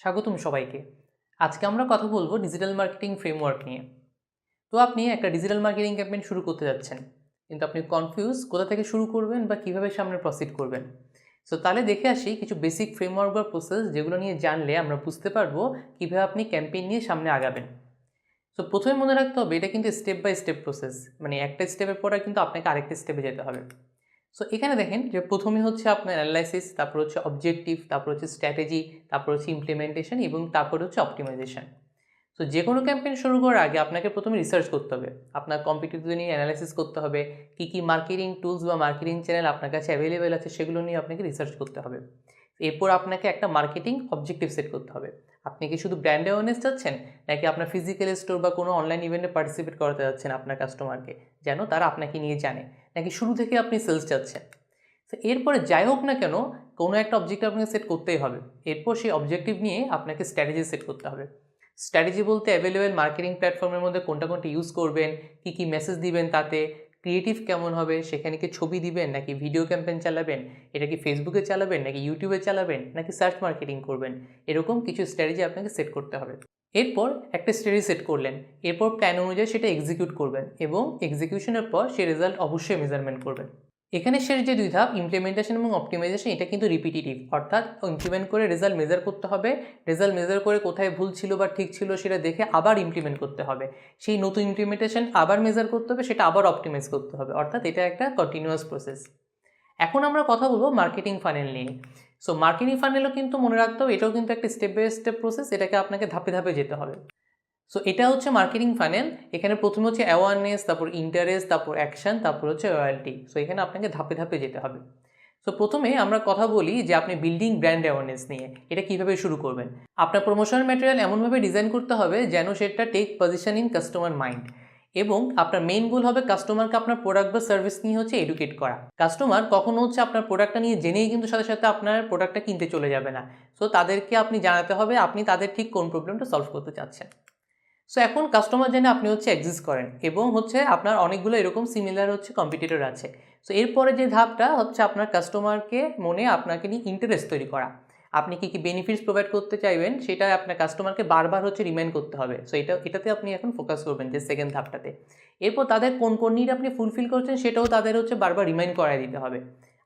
স্বাগতম সবাইকে। আজকে আমরা কথা বলব ডিজিটাল মার্কেটিং ফ্রেমওয়ার্ক নিয়ে। তো আপনি একটা ডিজিটাল মার্কেটিং ক্যাম্পেইন শুরু করতে যাচ্ছেন, কিন্তু আপনি কনফিউজ কোথা থেকে শুরু করবেন বা কীভাবে সামনে প্রসিড করবেন? সো তাহলে দেখে আসি কিছু বেসিক ফ্রেমওয়ার্ক বা প্রসেস যেগুলো নিয়ে জানলে আমরা বুঝতে পারব কীভাবে আপনি ক্যাম্পেইন নিয়ে সামনে আগাবেন। সো প্রথমে মনে রাখতে হবে এটা কিন্তু স্টেপ বাই স্টেপ প্রসেস মানে একটা স্টেপের পরে কিন্তু আপনাকে আরেকটা স্টেপে যেতে হবে। সো এখানে দেখেন যে প্রথমে হচ্ছে আপনার অ্যানালাইসিস তারপর হচ্ছে অবজেক্টিভ তারপর হচ্ছে স্ট্র্যাটেজি তারপর হচ্ছে ইমপ্লিমেন্টেশন এবং তারপর হচ্ছে অপটিমাইজেশন সো যে কোনো ক্যাম্পেইন শুরু করার আগে আপনাকে প্রথমে রিসার্চ করতে হবে। আপনার কম্পিটিটিভ নিয়ে অ্যানালাইসিস করতে হবে, কী কী মার্কেটিং টুলস বা মার্কেটিং চ্যানেল আপনার কাছে অ্যাভেলেবেল আছে সেগুলো নিয়ে আপনাকে রিসার্চ করতে হবে। এরপর আপনাকে একটা মার্কেটিং অবজেক্টিভ সেট করতে হবে। আপনি কি শুধু ব্র্যান্ড অ্যাওয়ারনেস চাচ্ছেন, নাকি আপনার ফিজিক্যাল স্টোর বা কোনো অনলাইন ইভেন্টে পার্টিসিপেট করাতে যাচ্ছেন আপনার কাস্টমারকে যেন তারা আপনাকে নিয়ে জানে? নাকি শুরু থেকে আপনি সেলস চাচ্ছেন? তো এরপরে যাই হোক না কেন, কোনো একটা অবজেক্টিভ আপনাকে সেট করতেই হবে। এরপর সেই অবজেক্টিভ নিয়ে আপনাকে স্ট্র্যাটেজি সেট করতে হবে। স্ট্র্যাটেজি বলতে অ্যাভেলেবেল মার্কেটিং প্ল্যাটফর্মের মধ্যে কোনটা কোনটা ইউজ করবেন, কী কী মেসেজ দিবেন তাতে ক্রিয়েটিভ কেমন হবে, সেখানে কি ছবি দিবেন, নাকি ভিডিও ক্যাম্পেন চালাবেন, এটা কি ফেসবুকে চালাবেন, নাকি ইউটিউবে চালাবেন, নাকি সার্চ মার্কেটিং করবেন, এরকম কিছু স্ট্র্যাটেজি আপনাকে সেট করতে হবে। এরপর একটা স্ট্র্যাটেজি সেট করলেন। এরপর প্ল্যান অনুযায়ী সেটা এক্সিকিউট করবেন এবং এক্সিকিউশনের পর সেই রেজাল্ট অবশ্যই মেজারমেন্ট করবেন। এখানে শেষ যে দুই ধাপ ইমপ্লিমেন্টেশন এবং অপটিমাইজেশন এটা কিন্তু রিপিটিটিভ অর্থাৎ ইমপ্লিমেন্ট করে রেজাল্ট মেজার করতে হবে। রেজাল্ট মেজার করে কোথায় ভুল ছিল বা ঠিক ছিল সেটা দেখে আবার ইমপ্লিমেন্ট করতে হবে। সেই নতুন ইমপ্লিমেন্টেশন আবার মেজার করতে হবে, সেটা আবার অপটিমাইজ করতে হবে। অর্থাৎ এটা একটা কন্টিনিউয়াস প্রসেস এখন আমরা কথা বলব মার্কেটিং ফানেল নিয়ে। সো মার্কেটিং ফানেলও কিন্তু মনে রাখতে হবে, এটাও কিন্তু একটা স্টেপ বাই স্টেপ প্রসেস এটাকে আপনাকে ধাপে ধাপে যেতে হবে। সো এটা হচ্ছে মার্কেটিং ফানেল এখানে প্রথমে হচ্ছে অ্যাওয়ারনেস তারপর ইন্টারেস্ট তারপর অ্যাকশন তারপর হচ্ছে রয়্যালটি সো এখানে আপনাকে ধাপে ধাপে যেতে হবে। সো প্রথমে আমরা কথা বলি যে আপনি বিল্ডিং ব্র্যান্ড অ্যাওয়ারনেস নিয়ে, এটা কীভাবে শুরু করবেন? আপনার প্রমোশনাল ম্যাটেরিয়াল এমনভাবে ডিজাইন করতে হবে যেন সেটা take position in customer mind এবং আপনার মেইন গোল হবে কাস্টমারকে আপনার প্রোডাক্ট বা সার্ভিস নিয়ে হচ্ছে এডুকেট করা। কাস্টমার কখনো হচ্ছে আপনার প্রোডাক্টটা নিয়ে জেনেই কিন্তু সাথে সাথে আপনার প্রোডাক্টটা কিনতে চলে যাবে না। সো তাদেরকে আপনি জানাতে হবে আপনি তাদের ঠিক কোন প্রবলেমটা সলভ করতে চাচ্ছেন। সো এখন কাস্টমার জেনে আপনি হচ্ছে এক্সিস্ট করেন এবং হচ্ছে আপনার অনেকগুলো এরকম সিমিলার হচ্ছে কম্পিটিটর আছে। সো এরপরে যে ধাপটা হচ্ছে আপনার কাস্টমারকে মনে আপনাকে নিয়ে ইন্টারেস্ট তৈরি করা। আপনি কী কী বেনিফিটস প্রোভাইড করতে চাইবেন, সেটা আপনার কাস্টমারকে বারবার হচ্ছে রিমাইন্ড করতে হবে। সো এটা, এটাতে আপনি এখন ফোকাস করবেন যে সেকেন্ড ধাপটাতে। এরপর তাদের কোন কোন নিড আপনি ফুলফিল করছেন, সেটাও তাদের হচ্ছে বারবার রিমাইন্ড করাই দিতে হবে।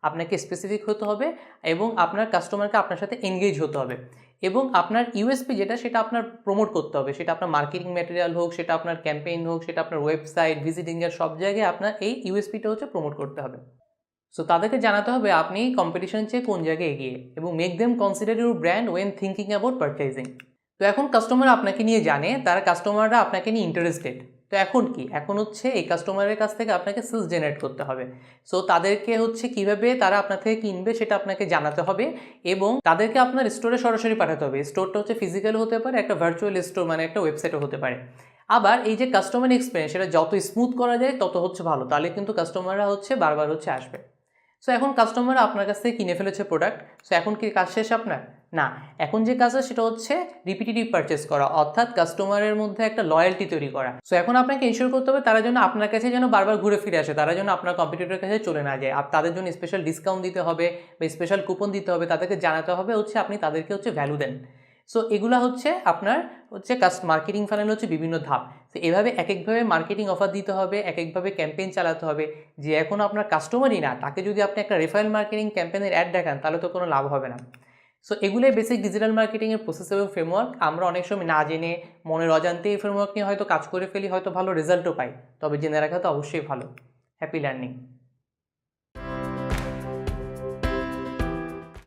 আপনাকে স্পেসিফিক হতে হবে এবং আপনার কাস্টমারকে আপনার সাথে এনগেজ হতে হবে। এবং আপনার ইউএসপি যেটা, সেটা আপনার প্রমোট করতে হবে। সেটা আপনার মার্কেটিং ম্যাটেরিয়াল হোক, সেটা আপনার ক্যাম্পেইন হোক, সেটা আপনার ওয়েবসাইট ভিজিটিংয়ের সব জায়গায় আপনার এই ইউএসপিটা হচ্ছে প্রমোট করতে হবে। সো তাদেরকে জানাতে হবে আপনি কম্পিটিশন চেয়ে কোন জায়গায় এগিয়ে এবং make them consider your brand when thinking about purchasing তো এখন কাস্টমার আপনাকে নিয়ে জানে, তারা কাস্টমাররা আপনাকে নিয়ে ইন্টারেস্টেড তো এখন কি? এখন হচ্ছে এই কাস্টমারের কাছ থেকে আপনাকে সেলস জেনারেট করতে হবে। সো তাদেরকে হচ্ছে কীভাবে তারা আপনার থেকে কিনবে সেটা আপনাকে জানাতে হবে এবং তাদেরকে আপনার স্টোরে সরাসরি পাঠাতে হবে। স্টোরটা হচ্ছে ফিজিক্যাল হতে পারে, একটা ভার্চুয়াল স্টোর মানে একটা ওয়েবসাইটও হতে পারে। আবার এই যে কাস্টমার এক্সপিরিয়েন্স সেটা যত স্মুথ করা যায়, তত হচ্ছে ভালো। তাহলে কিন্তু কাস্টমাররা হচ্ছে বারবার হচ্ছে আসবে। সো এখন কাস্টমার আপনার কাছ থেকে কিনে ফেলেছে প্রোডাক্ট সো এখন কি কাজ শেষ আপনার? না, এখন যে কাজ সেটা হচ্ছে রিপিটেটিভ পারচেস করা, অর্থাৎ কাস্টমারের মধ্যে একটা লয়্যালটি তৈরি করা। সো এখন আপনাকে ইনশিওর করতে হবে তারা যেন আপনার কাছে যেন বারবার ঘুরে ফিরে আসে, তারা যেন আপনার কম্পিটিটরের কাছে চলে না যায়। আর তাদের জন্য স্পেশাল ডিসকাউন্ট দিতে হবে বা স্পেশাল কুপন দিতে হবে, তাদেরকে জানাতে হবে হচ্ছে আপনি তাদেরকে হচ্ছে ভ্যালু দেন। সো এগুলো হচ্ছে আপনার হচ্ছে কাস্ট মার্কেটিং ফানেল হচ্ছে বিভিন্ন ধাপ। তো এভাবে এক একভাবে মার্কেটিং অফার দিতে হবে এক একভাবে ক্যাম্পেইন চালাতে হবে। যে এখন আপনার কাস্টমারই না, তাকে যদি আপনি একটা রেফারেল মার্কেটিং ক্যাম্পেইনের অ্যাড দেখান, তাহলে তো কোনো লাভ হবে না। সো এগুলোই বেসিক ডিজিটাল মার্কেটিংয়ের প্রসেস এবং ফ্রেমওয়ার্ক আমরা অনেক সময় না জেনে, মনের অজান্তে এই ফ্রেমওয়ার্ক নিয়ে হয়তো কাজ করে ফেলি, হয়তো ভালো রেজাল্টও পাই। তবে জেনে রাখা তো অবশ্যই ভালো। Happy learning